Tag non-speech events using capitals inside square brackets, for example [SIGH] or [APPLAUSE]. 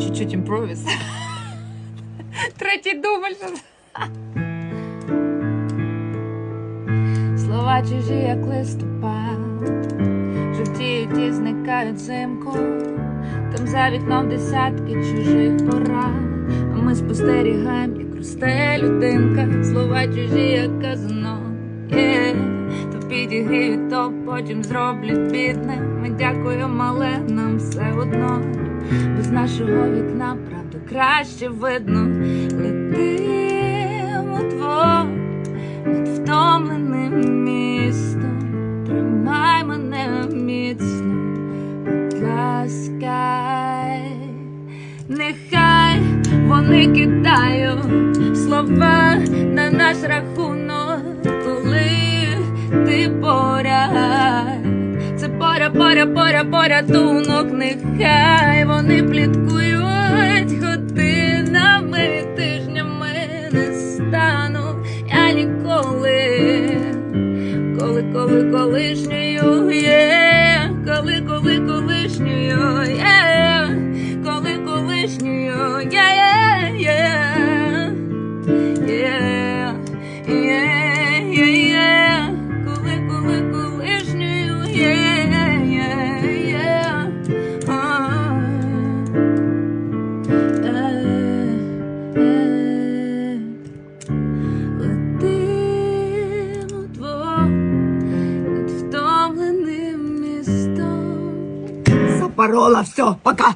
Чуть-чуть імпровіз. [LAUGHS] Третій дубль. Слова чужі, як листопад, жовтіють і зникають взимку. Там за вікном десятки чужих порад. А ми спостерігаємо, як росте людинка. Слова чужі, як казано. Є. Підігріють, то потім зроблять бідним. Ми дякуємо, але нам все одно. Без нашого вікна правду краще видно. Летимо двох над втомленим містом. Тримай мене міцно, будь ласка. Нехай вони кидають слова на наш рахунок, ти. Це пора, пора, поря, порятунок, нехай вони пліткують годинами, тижнями не стану я ніколи, коли, коли колишньою є, Запорола все, пока.